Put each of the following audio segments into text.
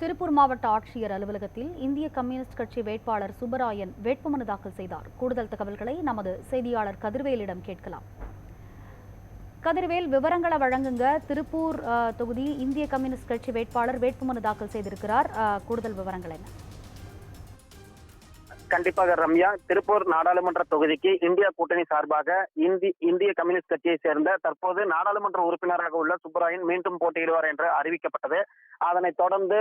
திருப்பூர் மாவட்ட ஆட்சியர் அலுவலகத்தில் இந்திய கம்யூனிஸ்ட் கட்சி வேட்பாளர் சுப்பராயன் வேட்புமனு தாக்கல் செய்தார். கூடுதல் தகவல்களை நமது செய்தியாளர் கதிர்வேலிடம் கேட்கலாம். கதிர்வேல் விவரங்களை வழங்குங்க. திருப்பூர் தொகுதி இந்திய கம்யூனிஸ்ட் கட்சி வேட்பாளர் வேட்புமனு தாக்கல் செய்திருக்கிறார். கூடுதல் விவரங்கள் என்ன? கண்டிப்பாக ரம்யா திருப்பூர் நாடாளுமன்ற தொகுதிக்கு இந்தியா கூட்டணி சார்பாக இந்தி இந்திய கம்யூனிஸ்ட் கட்சியை சேர்ந்த தற்போது நாடாளுமன்ற உறுப்பினராக உள்ள சுப்பராயன் மீண்டும் போட்டியிடுவார் என்று அறிவிக்கப்பட்டது. அதனைத் தொடர்ந்து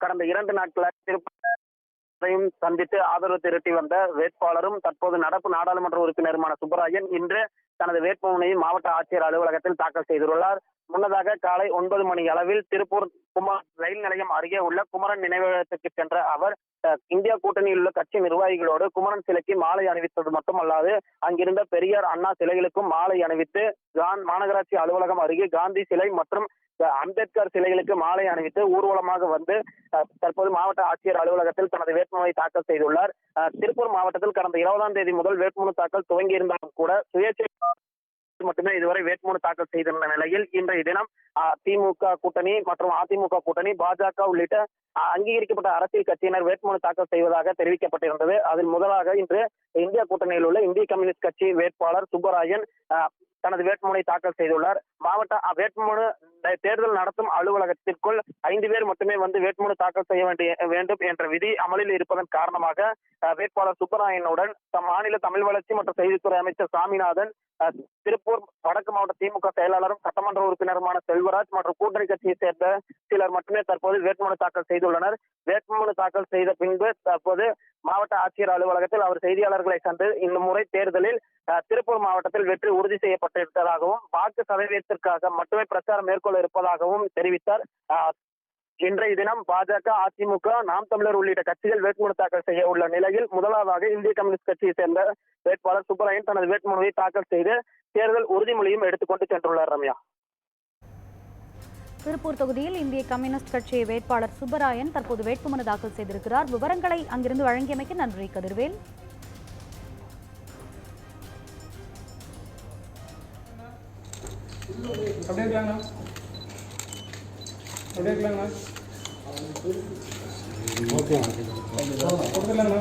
கடந்த இரண்டு நாட்களாக திருப்பூரையும் சந்தித்து ஆதரவு திரட்டி வந்த வேட்பாளரும் தற்போது நடப்பு நாடாளுமன்ற உறுப்பினருமான சுப்பராயன் இன்று தனது வேட்புமனையை மாவட்ட ஆட்சியர் அலுவலகத்தில் தாக்கல் செய்துள்ளார். முன்னதாக காலை ஒன்பது மணி அளவில் திருப்பூர் குமார் ரயில் நிலையம் அருகே உள்ள குமரன் நினைவகத்திற்கு சென்ற அவர் இந்தியா கூட்டணியில் உள்ள கட்சி நிர்வாகிகளோடு குமரன் சிலைக்கு மாலை அணிவித்தது மட்டுமல்லாது அங்கிருந்த பெரியார் அண்ணா சிலைகளுக்கும் மாலை அணிவித்து கான் மாநகராட்சி அலுவலகம் அருகே காந்தி சிலை மற்றும் அம்பேத்கர் சிலைகளுக்கு மாலை அணிவித்து ஊர்வலமாக வந்து தற்போது மாவட்ட ஆட்சியர் அலுவலகத்தில் தனது வேட்புமனுவை தாக்கல் செய்துள்ளார். திருப்பூர் மாவட்டத்தில் கடந்த இருபதாம் தேதி முதல் வேட்புமனு தாக்கல் துவங்கியிருந்தாலும் கூட சுயேட்சை மட்டுமே இதுவரை வேட்புமனு தாக்கல் செய்திருந்த நிலையில் இன்றைய தினம் அஹ், திமுக கூட்டணி மற்றும் அதிமுக கூட்டணி பாஜக உள்ளிட்ட அங்கீகரிக்கப்பட்ட அரசியல் கட்சியினர் வேட்புமனு தாக்கல் செய்வதாக தெரிவிக்கப்பட்டிருந்தது. அதில் முதலாக இன்று இந்திய கூட்டணியில் உள்ள இந்திய கம்யூனிஸ்ட் கட்சி வேட்பாளர் சுப்பராயன் தனது வேட்புமனை தாக்கல் செய்துள்ளார். மாவட்ட வேட்புமனு தேர்தல் நடத்தும் அலுவலகத்திற்குள் ஐந்து பேர் மட்டுமே வந்து வேட்புமனு தாக்கல் செய்ய வேண்டிய வேண்டும் என்ற விதி அமலில் இருப்பதன் காரணமாக வேட்பாளர் சுப்பராயனுடன் தம் மாநில தமிழ் வளர்ச்சி மற்றும் செய்தித்துறை அமைச்சர் சாமிநாதன் திருப்பூர் வடக்கு மாவட்ட திமுக செயலாளரும் சட்டமன்ற உறுப்பினருமான செல்வராஜ் மற்றும் கூட்டணி கட்சியை சேர்ந்த சிலர் மட்டுமே தற்போது வேட்புமனு தாக்கல் செய்துள்ளனர். வேட்புமனு தாக்கல் செய்த பின்பு தற்போது மாவட்ட ஆட்சியர் அலுவலகத்தில் அவர் செய்தியாளர்களை சந்து இந்த முறை தேர்தலில் அஹ், திருப்பூர் மாவட்டத்தில் வெற்றி உறுதி செய்யப்பட்டிருப்பதாகவும் வாக்கு சதவீதத்திற்காக மட்டுமே பிரச்சாரம் மேற்கொள்ள இருப்பதாகவும் தெரிவித்தார். இன்றைய தினம் பாஜக அதிமுக நாம் தமிழர் உள்ளிட்ட கட்சிகள் வேட்புமனு தாக்கல் செய்ய உள்ள நிலையில் முதலாவதாக இந்திய கம்யூனிஸ்ட் கட்சியை சேர்ந்த வேட்பாளர் சுப்பராயன் தனது வேட்புமனுவை தாக்கல் செய்து தேர்தல் உறுதிமொழியும் எடுத்துக்கொண்டு சென்றுள்ளார் ரம்யா. திருப்பூர் தொகுதியில் இந்திய கம்யூனிஸ்ட் கட்சி வேட்பாளர் சுப்பராயன் தற்போது வேட்புமனு தாக்கல் செய்திருக்கிறார். விவரங்களை அங்கிருந்து வழங்கியமைக்கு நன்றி கதிர்வேல். அப்படியே இருக்கலாங்கண்ணா அப்படியே இருக்கலாங்கண்ணா. ஓகே. கொடுத்துடலாங்கண்ணா.